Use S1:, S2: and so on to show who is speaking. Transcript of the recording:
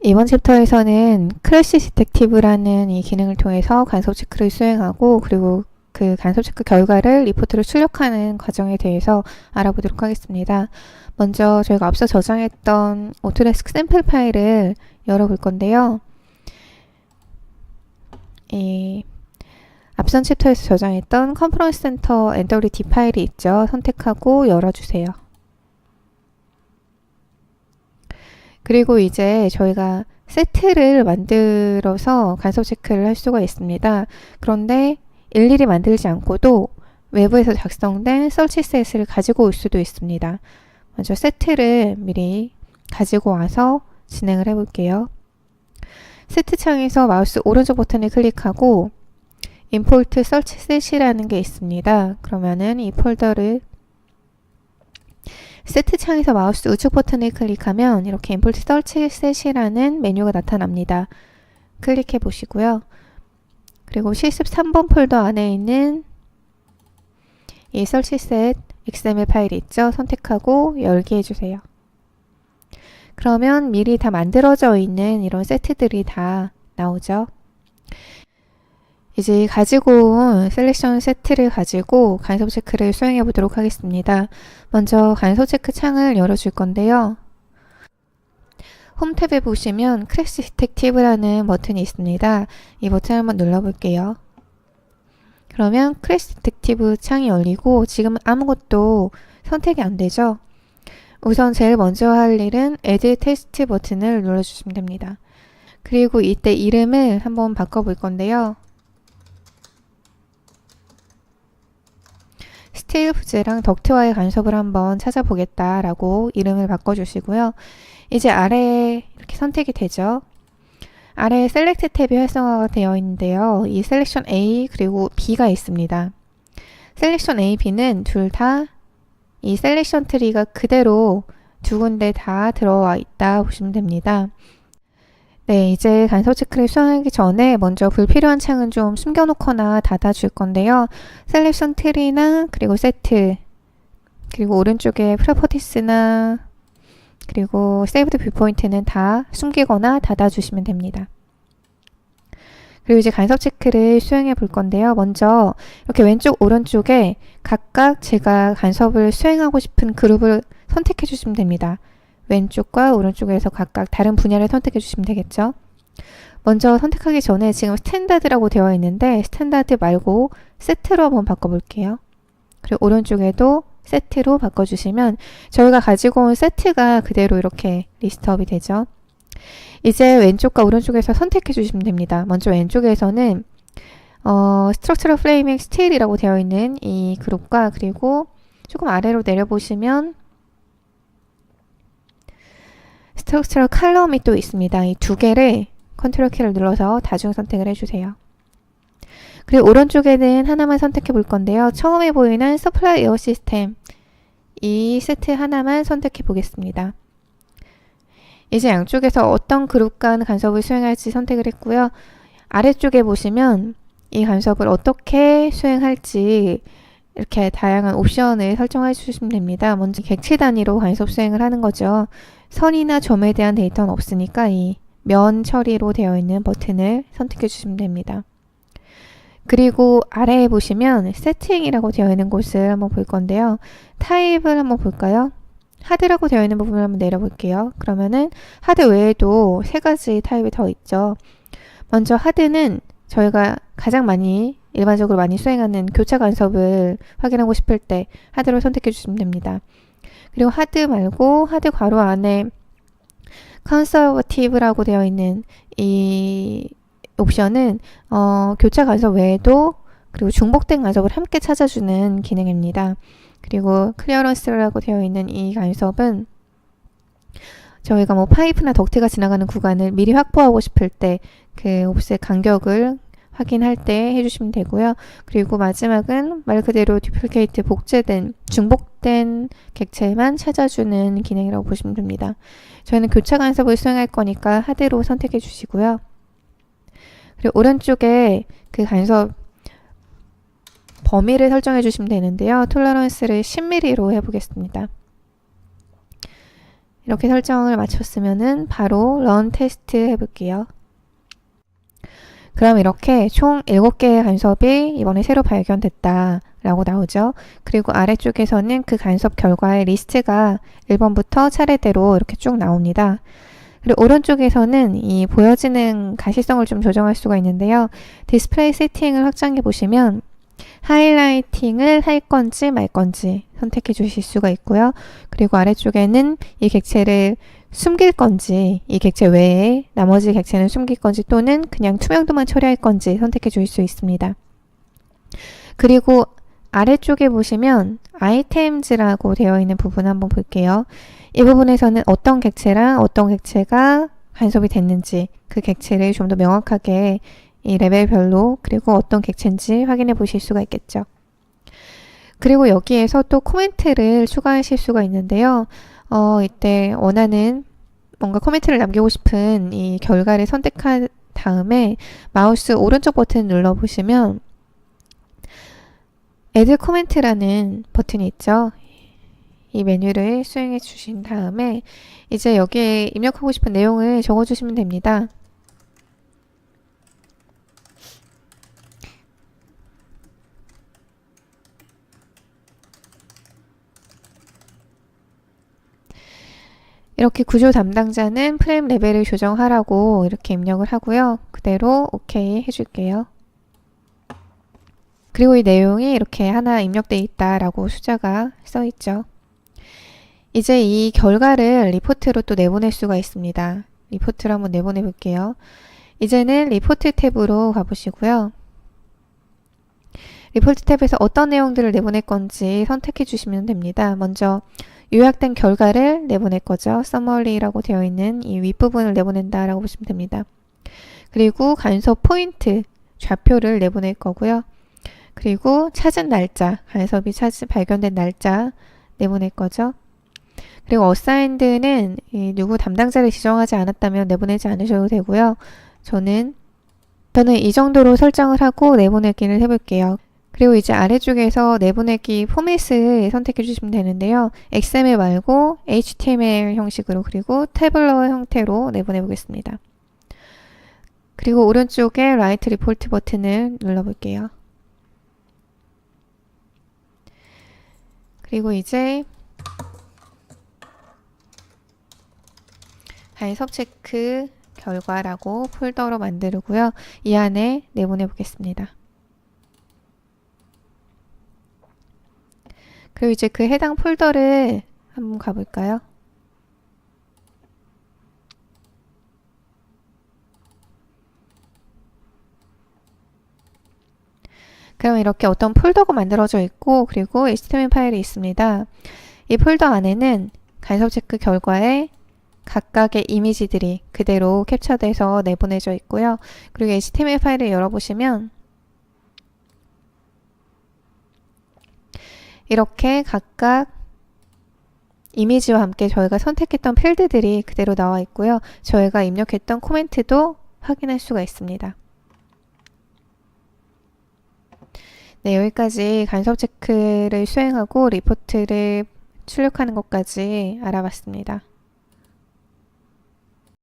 S1: 이번 챕터에서는 크래시 디텍티브라는 이 기능을 통해서 간섭 체크를 수행하고 그리고 그 간섭 체크 결과를 리포트로 출력하는 과정에 대해서 알아보도록 하겠습니다. 먼저 저희가 앞서 저장했던 오토데스크 샘플 파일을 열어볼 건데요. 이 앞선 챕터에서 저장했던 컨퍼런스 센터 NWD 파일이 있죠. 선택하고 열어주세요. 그리고 이제 저희가 세트를 만들어서 간섭 체크를 할 수가 있습니다. 그런데 일일이 만들지 않고도 외부에서 작성된 설치 셋을 가지고 올 수도 있습니다. 먼저 세트를 미리 가지고 와서 진행을 해볼게요. 세트 창에서 마우스 오른쪽 버튼을 클릭하고 임포트 설치셋이라는 게 있습니다. 그러면은 이 폴더를 세트 창에서 마우스 우측 버튼을 클릭하면 이렇게 임포트 설치 셋이라는 메뉴가 나타납니다. 클릭해 보시고요. 그리고 실습 3번 폴더 안에 있는 이 설치 셋 XML 파일 있죠? 선택하고 열기 해주세요. 그러면 미리 다 만들어져 있는 이런 세트들이 다 나오죠. 이제 가지고 온 셀렉션 세트를 가지고 간섭 체크를 수행해 보도록 하겠습니다. 먼저 간섭 체크 창을 열어줄 건데요. 홈 탭에 보시면 크래시 디텍티브라는 버튼이 있습니다. 이 버튼 한번 눌러볼게요. 그러면 크래시 디텍티브 창이 열리고 지금은 아무것도 선택이 안 되죠. 우선 제일 먼저 할 일은 Add 테스트 버튼을 눌러주시면 됩니다. 그리고 이때 이름을 한번 바꿔볼 건데요. 스테일 부제랑 덕트와의 간섭을 한번 찾아보겠다라고 이름을 바꿔주시고요. 이제 아래에 이렇게 선택이 되죠. 아래에 셀렉트 탭이 활성화가 되어 있는데요. 이 셀렉션 A 그리고 B가 있습니다. 셀렉션 A, B는 둘 다 이 셀렉션 트리가 그대로 두 군데 다 들어와 있다 보시면 됩니다. 네, 이제 간섭 체크를 수행하기 전에 먼저 불필요한 창은 좀 숨겨놓거나 닫아줄 건데요. 셀렉션 트리나 그리고 세트 그리고 오른쪽에 프로퍼티스나 그리고 세이브드 뷰포인트는 다 숨기거나 닫아주시면 됩니다. 그리고 이제 간섭 체크를 수행해 볼 건데요. 먼저 이렇게 왼쪽 오른쪽에 각각 제가 간섭을 수행하고 싶은 그룹을 선택해 주시면 됩니다. 왼쪽과 오른쪽에서 각각 다른 분야를 선택해 주시면 되겠죠. 먼저 선택하기 전에 지금 스탠다드라고 되어 있는데 스탠다드 말고 세트로 한번 바꿔볼게요. 그리고 오른쪽에도 세트로 바꿔주시면 저희가 가지고 온 세트가 그대로 이렇게 리스트업이 되죠. 이제 왼쪽과 오른쪽에서 선택해 주시면 됩니다. 먼저 왼쪽에서는 어, 스트럭처럴 프레이밍 스틸이라고 되어 있는 이 그룹과 그리고 조금 아래로 내려보시면 스트럭처럴 칼럼이 또 있습니다. 이 두 개를 컨트롤 키를 눌러서 다중 선택을 해주세요. 그리고 오른쪽에는 하나만 선택해 볼 건데요. 처음에 보이는 서플라이 에어 시스템 이 세트 하나만 선택해 보겠습니다. 이제 양쪽에서 어떤 그룹 간 간섭을 수행할지 선택을 했고요. 아래쪽에 보시면 이 간섭을 어떻게 수행할지 이렇게 다양한 옵션을 설정해 주시면 됩니다. 먼저 객체 단위로 간섭 수행을 하는 거죠. 선이나 점에 대한 데이터는 없으니까 이 면 처리로 되어 있는 버튼을 선택해 주시면 됩니다. 그리고 아래에 보시면 세팅이라고 되어 있는 곳을 한번 볼 건데요. 타입을 한번 볼까요? 하드라고 되어 있는 부분을 한번 내려볼게요. 그러면은 하드 외에도 세 가지 타입이 더 있죠. 먼저 하드는 저희가 가장 많이 일반적으로 많이 수행하는 교차 간섭을 확인하고 싶을 때 하드로 선택해 주시면 됩니다. 그리고 하드 말고 하드 괄호 안에 컨서버티브라고 되어 있는 이 옵션은 어, 교차 간섭 외에도 그리고 중복된 간섭을 함께 찾아주는 기능입니다. 그리고 클리어런스라고 되어 있는 이 간섭은 저희가 뭐 파이프나 덕트가 지나가는 구간을 미리 확보하고 싶을 때 그 옵셋 간격을 확인할 때 해주시면 되고요. 그리고 마지막은 말 그대로 듀플리케이트 복제된 중복된 객체만 찾아주는 기능이라고 보시면 됩니다. 저희는 교차 간섭을 수행할 거니까 하드로 선택해 주시고요. 그리고 오른쪽에 그 간섭 범위를 설정해 주시면 되는데요. 톨러런스를 10mm로 해보겠습니다. 이렇게 설정을 마쳤으면은 바로 런 테스트 해볼게요. 그럼 이렇게 총 7개의 간섭이 이번에 새로 발견됐다 라고 나오죠. 그리고 아래쪽에서는 그 간섭 결과의 리스트가 1번부터 차례대로 이렇게 쭉 나옵니다. 그리고 오른쪽에서는 이 보여지는 가시성을 좀 조정할 수가 있는데요. 디스플레이 세팅을 확장해 보시면 하이라이팅을 할 건지 말 건지 선택해 주실 수가 있고요. 그리고 아래쪽에는 이 객체를 숨길 건지 이 객체 외에 나머지 객체는 숨길 건지 또는 그냥 투명도만 처리할 건지 선택해 주실 수 있습니다. 그리고 아래쪽에 보시면 아이템즈라고 되어 있는 부분 한번 볼게요. 이 부분에서는 어떤 객체랑 어떤 객체가 간섭이 됐는지 그 객체를 좀 더 명확하게 이 레벨별로 그리고 어떤 객체인지 확인해 보실 수가 있겠죠. 그리고 여기에서 또 코멘트를 추가하실 수가 있는데요. 어, 이때 원하는 뭔가 코멘트를 남기고 싶은 이 결과를 선택한 다음에 마우스 오른쪽 버튼 눌러 보시면 애드 코멘트라는 버튼이 있죠. 이 메뉴를 수행해 주신 다음에 이제 여기에 입력하고 싶은 내용을 적어 주시면 됩니다. 이렇게 구조 담당자는 프레임 레벨을 조정하라고 이렇게 입력을 하고요. 그대로 OK 해줄게요. 그리고 이 내용이 이렇게 하나 입력되어 있다라고 숫자가 써 있죠. 이제 이 결과를 리포트로 또 내보낼 수가 있습니다. 리포트를 한번 내보내 볼게요. 이제는 리포트 탭으로 가보시고요. 리포트 탭에서 어떤 내용들을 내보낼 건지 선택해 주시면 됩니다. 먼저 요약된 결과를 내보낼 거죠. summary라고 되어 있는 이 윗부분을 내보낸다라고 보시면 됩니다. 그리고 간섭 포인트, 좌표를 내보낼 거고요. 그리고 찾은 날짜, 간섭이 찾, 발견된 날짜 내보낼 거죠. 그리고 어사인드는 누구 담당자를 지정하지 않았다면 내보내지 않으셔도 되고요. 저는 저는 이 정도로 설정을 하고 내보내기를 해볼게요. 그리고 이제 아래쪽에서 내보내기 포맷을 선택해 주시면 되는데요. XML 말고 HTML 형식으로 그리고 태블러 형태로 내보내 보겠습니다. 그리고 오른쪽에 라이트 리포트 버튼을 눌러 볼게요. 그리고 이제 간섭 체크 결과라고 폴더로 만들고요. 이 안에 내보내 보겠습니다. 그리고 이제 그 해당 폴더를 한번 가볼까요? 그럼 이렇게 어떤 폴더가 만들어져 있고 그리고 HTML 파일이 있습니다. 이 폴더 안에는 간섭 체크 결과에 각각의 이미지들이 그대로 캡처돼서 내보내져 있고요. 그리고 HTML 파일을 열어보시면 이렇게 각각 이미지와 함께 저희가 선택했던 필드들이 그대로 나와 있고요. 저희가 입력했던 코멘트도 확인할 수가 있습니다. 네, 여기까지 간섭 체크를 수행하고 리포트를 출력하는 것까지 알아봤습니다.